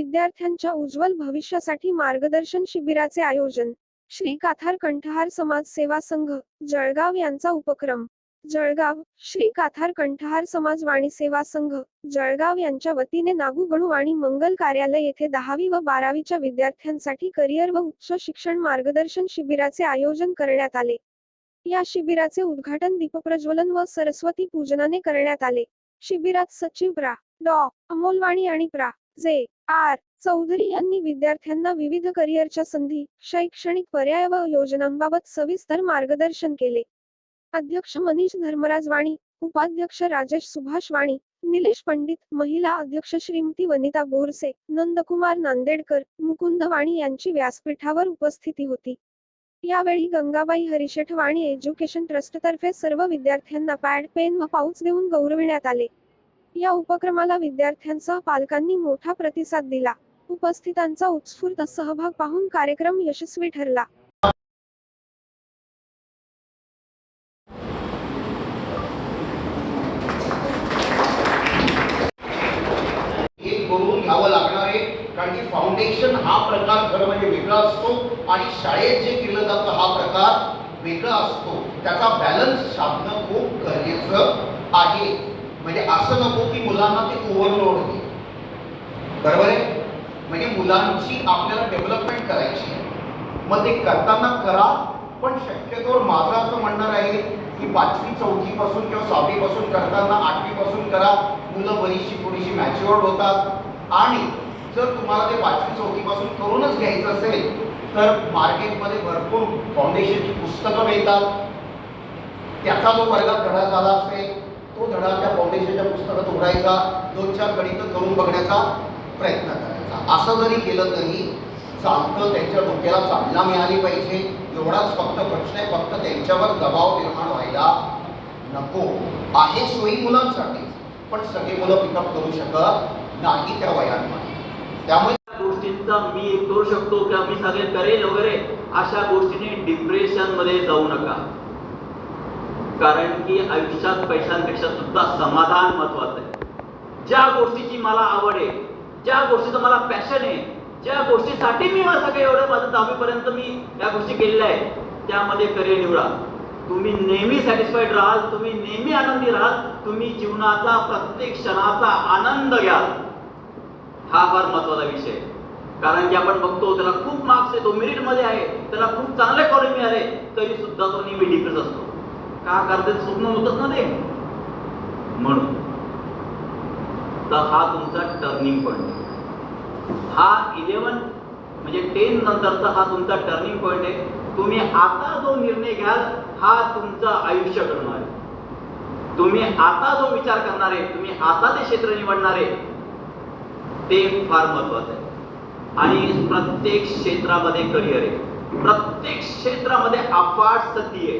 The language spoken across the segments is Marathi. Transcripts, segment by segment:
विद्यार्थ्यांच्या उज्ज्वल भविष्यासाठी मार्गदर्शन शिबिराचे आयोजन. श्री काथार कंठहार समाज सेवा संघ जळगाव यांचा उपक्रम. जळगाव श्री काथार कंठहार समाज वाणी सेवा संघ जळगाव यांच्या वतीने नागुगणू आणि मंगल कार्यालय येथे दहावी व बारावीच्या विद्यार्थ्यांसाठी करिअर व उच्च शिक्षण मार्गदर्शन शिबिराचे आयोजन करण्यात आले. या शिबिराचे उद्घाटन दीपप्रज्वलन व सरस्वती पूजनाने करण्यात आले. शिबिरात सचिव प्रा. डॉ. अमोलवाणी आणि प्रा. जे. आर. चौधरी यांनी विद्यार्थ्यांना विविध करिअरच्या संधी शैक्षणिक पर्याय व योजनांबाबत सविस्तर मार्गदर्शन केले. अध्यक्ष मनीष धर्मराज वाणी उपाध्यक्ष राजेश सुभाष वाणी निलेश पंडित महिला अध्यक्ष श्रीमती वनिता बोरसे नंदकुमार नांदेडकर मुकुंद वाणी यांची व्यासपीठावर उपस्थिती होती. यावेळी गंगाबाई हरिशेठ वाणी एज्युकेशन ट्रस्टतर्फे सर्व विद्यार्थ्यांना पॅड पेन व पाऊच देऊन गौरविण्यात आले. या उपक्रमाला विद्यार्थ्यांसह पालकांनी मोठा प्रतिसाद दिला. उपस्थितांचा उत्स्फूर्त सहभाग पाहून कार्यक्रम यशस्वी ठरला. हे करून घ्यावं लागणार आहे कारण की फाउंडेशन हा प्रकार खरं म्हणजे वेगळा असतो आणि शाळेत जे केलं जातं हा प्रकार वेगळा असतो. त्याचा बॅलन्स साधणं खूप गरजेचं आहे. म्हणजे असं नको की मुलांना ते ओव्हरलोड होईल. बरोबर आहे? म्हणजे मुलांची आपल्याला डेव्हलपमेंट करायची आहे. मग ते करताना करा पण शक्यतोवर माझं असं म्हणणार आहे की पाचवी चौथीपासून किंवा सहावीपासून करताना आठवीपासून करा. मुलं बरीचशी थोडीशी मॅच्युअर्ड होतात. आणि जर तुम्हाला ते पाचवी चौथीपासून करूनच घ्यायचं असेल तर मार्केटमध्ये भरपूर फाउंडेशनची पुस्तकं मिळतात. त्याचा जो वर्गात धडा झाला असेल तो धडा त्या फाउंडेशनच्या पुस्तकात उघडायचा दोन चार गणितं करून बघण्याचा प्रयत्न करायचा. असं जरी केलं तरी चालतं त्यांच्या डोक्याला चालना मिळाली पाहिजे. एवढाच फक्त प्रश्न आहे फक्त त्यांच्यावर दबाव निर्माण व्हायला नको. आहे सोयी मुलांसाठी पण सगळी मुलं पिकअप करू शकत नाही त्या वयांमध्ये. त्यामुळे गोष्टींचा मी करू शकतो किंवा मी सगळे करेल वगैरे अशा गोष्टीने डिप्रेशनमध्ये जाऊ नका. कारण की आयुष्यात पैशांपेक्षा सुद्धा समाधान महत्वाचं आहे. ज्या गोष्टीची मला आवड आहे ज्या गोष्टीचं मला पॅशन आहे ज्या गोष्टीसाठी मी मला सगळं एवढं माझं दहावीपर्यंत मी या गोष्टी केलेल्या आहेत त्यामध्ये करिअर निवडा. तुम्ही नेहमी सॅटिस्फाईड राहाल तुम्ही नेहमी आनंदी राहाल तुम्ही जीवनाचा प्रत्येक क्षणाचा आनंद घ्याल. हा फार महत्त्वाचा विषय कारण की आपण बघतो त्याला खूप मार्क्स आहे तो मेरिटमध्ये आहे त्याला खूप चांगले कॉलेज मिळाले तरी सुद्धा तो नेहमी डिप्रेस असतो. का करते? स्वप्न होतच ना ते. म्हणून. तर हा तुमचा टर्निंग पॉईंट हा इलेवन म्हणजे टेन नंतरचा हा तुमचा टर्निंग पॉईंट आहे. तुम्ही आता जो निर्णय घ्याल हा तुमचं आयुष्य घडणार आहे. तुम्ही आता जो विचार करणार आहे तुम्ही आता ते क्षेत्र निवडणार आहे ते फार महत्वाचं आहे. आणि प्रत्येक क्षेत्रामध्ये करिअर आहे. प्रत्येक क्षेत्रामध्ये अफाट संधी आहे.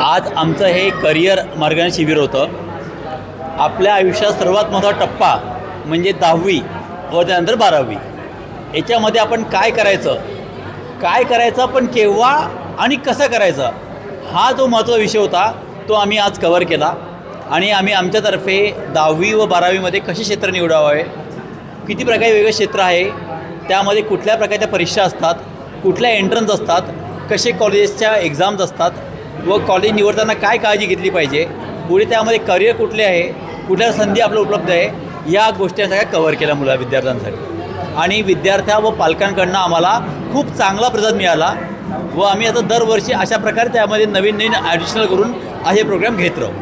आज आमचं हे करिअर मार्गदर्शन शिबिर होतं. आपल्या आयुष्यात सर्वात मोठा टप्पा म्हणजे दहावी व त्यानंतर बारावी. याच्यामध्ये आपण काय करायचं? काय करायचं पण केव्हा आणि कसं करायचं? हा जो महत्त्वाचा विषय होता तो आम्ही आज कवर केला. आणि आम्ही आमच्यातर्फे दहावी व बारावीमध्ये कसे क्षेत्र निवडावे? किती प्रकारे वेगळे क्षेत्र आहे? त्यामध्ये कुठल्या प्रकारच्या परीक्षा असतात? कुठल्या एंट्रन्स असतात कसे कॉलेजेसच्या एक्झाम्स असतात व कॉलेज निवडताना काय काळजी घेतली पाहिजे पुढे त्यामध्ये करिअर कुठले आहे कुठल्या संधी आपल्या उपलब्ध आहे या गोष्टी सगळ्या कव्हर केल्या मुला विद्यार्थ्यांसाठी. आणि विद्यार्थ्या व पालकांकडनं आम्हाला खूप चांगला प्रतिसाद मिळाला व आम्ही आता दरवर्षी अशा प्रकारे त्यामध्ये नवीन नवीन ॲडिशनल करून असे प्रोग्राम घेत राहू.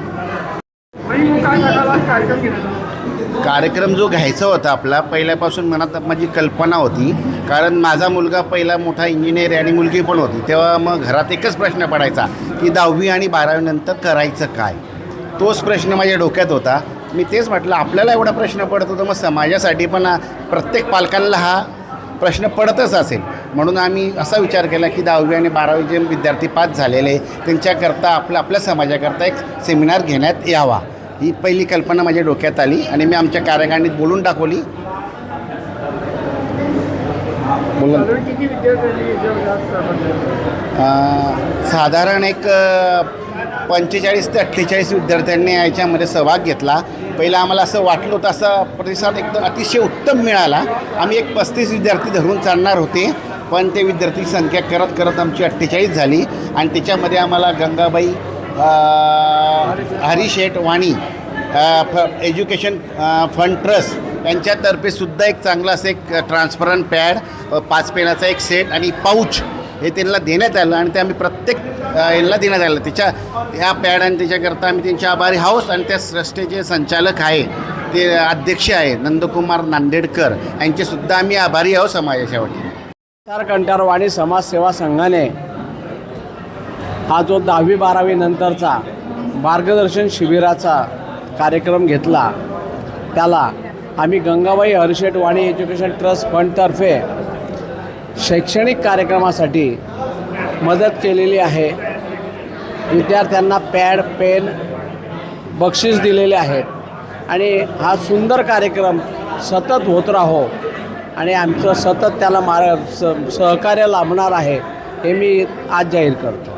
कार्यक्रम जो घ्यायचा होता आपला पहिल्यापासून मनात माझी कल्पना होती कारण माझा मुलगा पहिला मोठा इंजिनियर आणि मुलगी पण होती. तेव्हा मग घरात एकच प्रश्न पडायचा की दहावी आणि बारावीनंतर करायचं काय? तोच प्रश्न माझ्या डोक्यात होता. मी तेच म्हटलं आपल्याला एवढा प्रश्न पडत होता मग समाजासाठी पण प्रत्येक पालकांना हा प्रश्न पडतच असेल. म्हणून आम्ही असा विचार केला की दहावी आणि बारावी जे विद्यार्थी पास झालेले त्यांच्याकरता आपलं आपल्या समाजाकरता एक सेमिनार घेण्यात यावा. ही पहिली कल्पना माझ्या डोक्यात आली आणि मी आमच्या कार्यकारणीत बोलून दाखवली. बोला. किती विद्यार्थ्यांनी साधारण एक पंचेचाळीस ते अठ्ठेचाळीस विद्यार्थ्यांनी याच्यामध्ये सहभाग घेतला. पहिला आम्हाला असं वाटलं होतं असा प्रतिसाद एकदम अतिशय उत्तम मिळाला. आम्ही एक पस्तीस विद्यार्थी धरून चालणार होते पण ते विद्यार्थी संख्या करत करत आमची अठ्ठेचाळीस झाली. आणि त्याच्यामध्ये आम्हाला गंगाबाई हरिशेठ वाणी फ एज्युकेशन फंड ट्रस्ट यांच्यातर्फे सुद्धा एक चांगला असं एक ट्रान्सपरंट पॅड पाच पेनाचा एक सेट आणि पाऊच हे त्यांना देण्यात आलं आणि ते आम्ही प्रत्येक यांना देण्यात आलं. त्याच्या ह्या पॅड आणि त्याच्याकरता आम्ही त्यांच्या आभारी हाऊस आणि त्या ट्रस्टचे संचालक आहे ते अध्यक्ष आहे नंदकुमार नांदेडकर यांचेसुद्धा आम्ही आभारी आहोत समाजाच्या वतीने. तर कंटारवाणी समाजसेवा संघाने हा जो दहावी बारावी नंतरचा मार्गदर्शन शिबिराचा कार्यक्रम घेतला त्याला आम्ही गंगाबाई हर्षेट वाणी एज्युकेशन ट्रस्ट फंडतर्फे शैक्षणिक कार्यक्रमासाठी मदत केलेली आहे. विद्यार्थ्यांना पॅड पेन बक्षीस दिलेले आहेत. आणि हा सुंदर कार्यक्रम सतत होत राहो आणि आमचं सतत त्याला मार स सहकार्य लाभणार आहे हे मी आज जाहीर करतो.